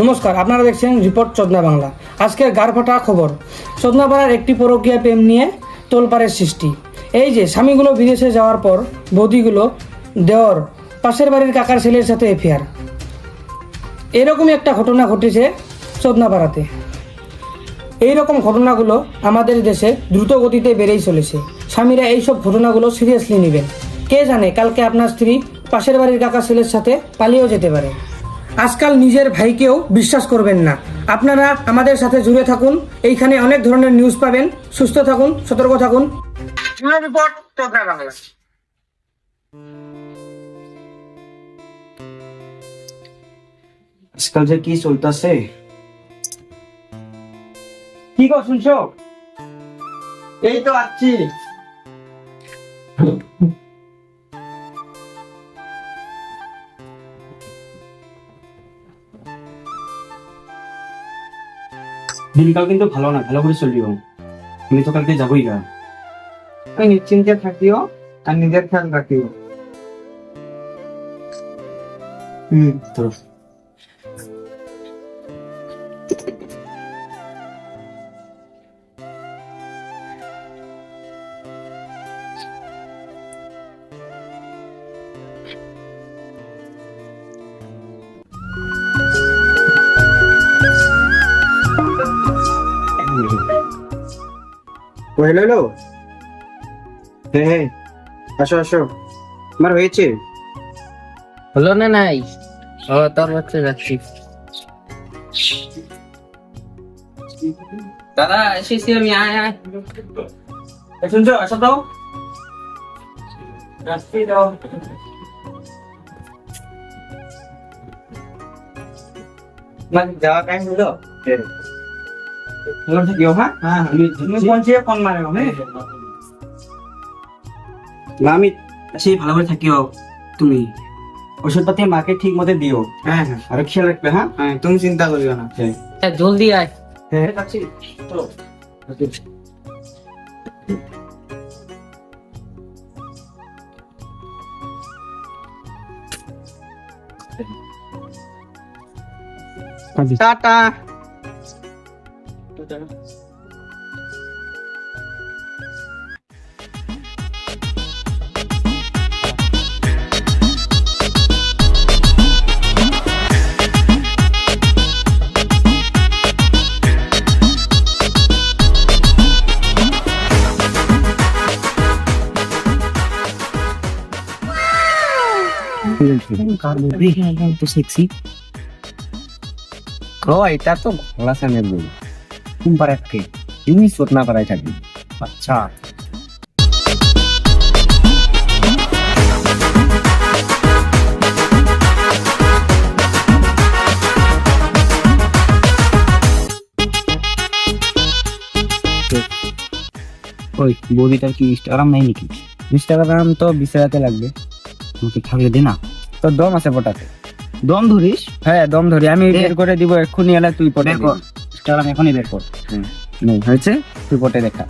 নমস্কার, আপনারা দেখছেন রিপোর্ট চদনা বাংলা। আজকের গারফাটা খবর। চদনাপাড়ার একটি পরকীয়া প্রেম নিয়ে তোলপাড়ের সৃষ্টি। এই যে, স্বামীগুলো বিদেশে যাওয়ার পর বৌদিগুলো দেওর, পাশের বাড়ির কাকার ছেলের সাথে এফিয়ার এরকমই একটা ঘটনা ঘটেছে চদনাপাড়াতে এই রকম ঘটনাগুলো আমাদের দেশে দ্রুত গতিতে বেড়েই চলেছে। স্বামীরা এইসব ঘটনাগুলো সিরিয়াসলি নেবেন। কে জানে, কালকে আপনার স্ত্রী পাশের বাড়ির কাকা ছেলের সাথে পালিয়েও যেতে পারে। আজকাল নিজের ভাইকেও বিশ্বাস করবেন না। আপনারা আমাদের সাথে জুড়ে থাকুন এইখানে অনেক ধরনের নিউজ পাবেন। সুস্থ থাকুন সতর্ক থাকুন। রিপোর্ট আজকাল যে কি চলতেছে? কি কর শুনছো? এই তো আছি। দিনকাল কিন্তু ভালো না ভালো করে চলিও। আমি তো কালকে যাবই গা। তুমি নিশ্চিন্তে থাকিও আর নিজের খেয়াল রাখিও। হুম ধরো হয়ে হলো হ্যাঁ হ্যাঁ আসো আসো আমার হয়েছে হলো না নাই ও তোর বাচ্চা যাচ্ছি দাদা এসেছি আমি আয় আয় এই শুনছো আসো তো রাস্তি দাও মানে যাওয়া টাইম হলো ভালো থাকিও হ্যাঁ? হ্যাঁ আমি তুমি ফোন মারে আমি সেই ভালো করে থাকিও তুমি। ওষুধপাতি মাকে ঠিক মতো দিও। হ্যাঁ হ্যাঁ। আর খেয়াল রাখবে হ্যাঁ? হ্যাঁ তুমি চিন্তা করিও না। হ্যাঁ। জলদি আয়। হ্যাঁ। যাচ্ছি। টাটা। তো সেক্সি ও এটা তো ভালো সামনে বল তুমি পারে থাকে তুমি সোট না পারাই থাকবি আচ্ছা। ওই বৌদিটার কি ইনস্টাগ্রাম নাই নাকি? ইনস্টাগ্রাম তো বিছাড়াতে লাগবে। আমাকে থাকলে দে না। তো দম আছে পটাতে। দম ধরিস? হ্যাঁ দম ধরি। আমি। বের করে দিব এক্ষুনি এলে তুই পটে ইনস্টাগ্রাম এখনই বের কর হয়েছে? তুই পটে দেখা।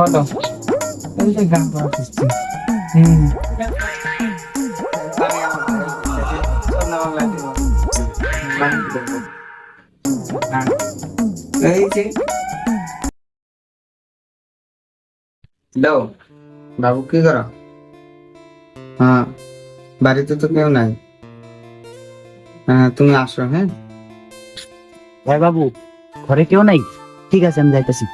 বলো এই যে গান করা সৃষ্টি হুম। এই যে। হ্যালো বাবু কি করো? হ্যাঁ। বাড়িতে তো কেউ নাই। হ্যাঁ তুমি আসো হ্যাঁ? ভাই বাবু। ঘরে কেউ নাই? ঠিক আছে আমি যাইতেছি।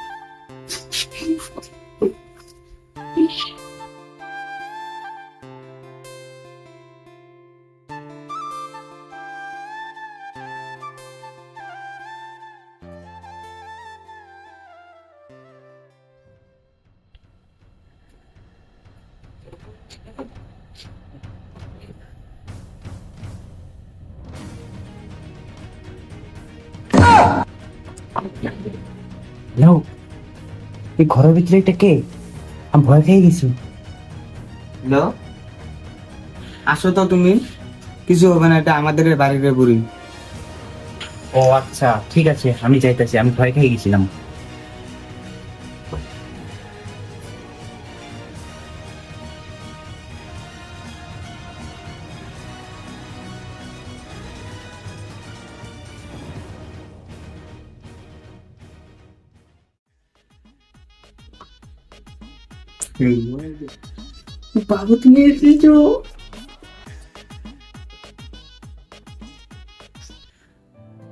হ্যালো এই ঘরের ভিতরে এটা কে? আমি ভয় খেয়ে গেছি। হ্যালো আসো তো তুমি? কিছু হবে না এটা আমাদের বাড়ির বুড়ি। ও আচ্ছা ঠিক আছে আমি যাইতেছি আমি ভয় খেয়ে গেছিলাম। বাবু তুমি এসেছ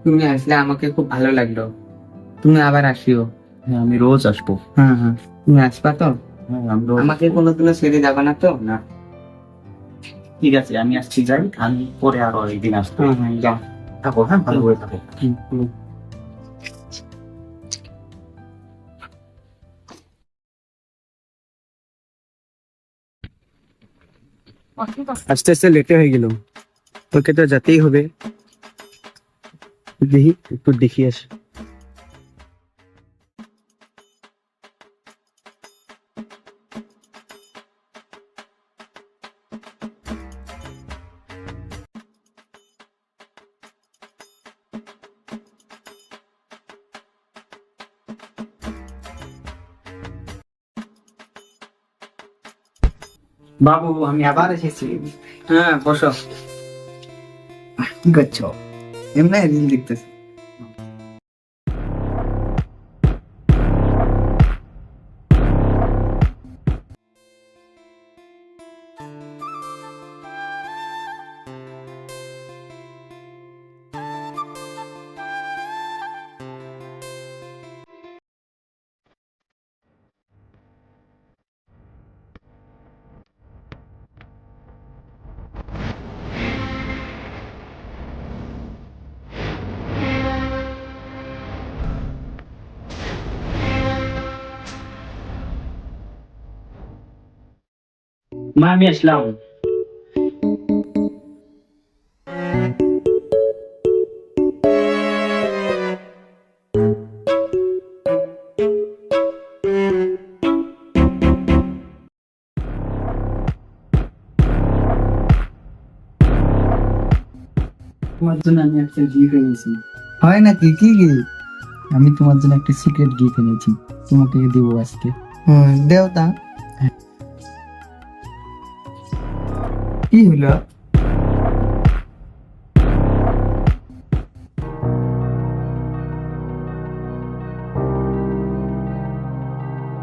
তুমি আসলে আমাকে খুব ভালো লাগল তুমি আবার আসিও হ্যাঁ আমি রোজ আসব হ্যাঁ হ্যাঁ তুমি আসবা তো হ্যাঁ আমাকে কোনোদিনও ছেড়ে যাবে না তো না ঠিক আছে আমি আসছি যাই আমি পরে আরও একদিন আসব হ্যাঁ হ্যাঁ যাও থাকো হ্যাঁ ভালো করে থাকো আস্তে আস্তে লেটে হয়ে গেল। তোকে তো যেতেই হবে। দেখি একটু দেখি আস। বাবু আমি আবার এসেছি। হ্যাঁ বসো। কি করছ? এমনি রিল দেখতেছি। মা আমি আসলাম তোমার জন্য আমি একটা গিফট এনেছি। হয় নাকি? কি গিফট? আমি তোমার জন্য একটা সিক্রেট গিফট এনেছি। তোমাকে দেবো আজকে। হুম দেও তা। কি হলো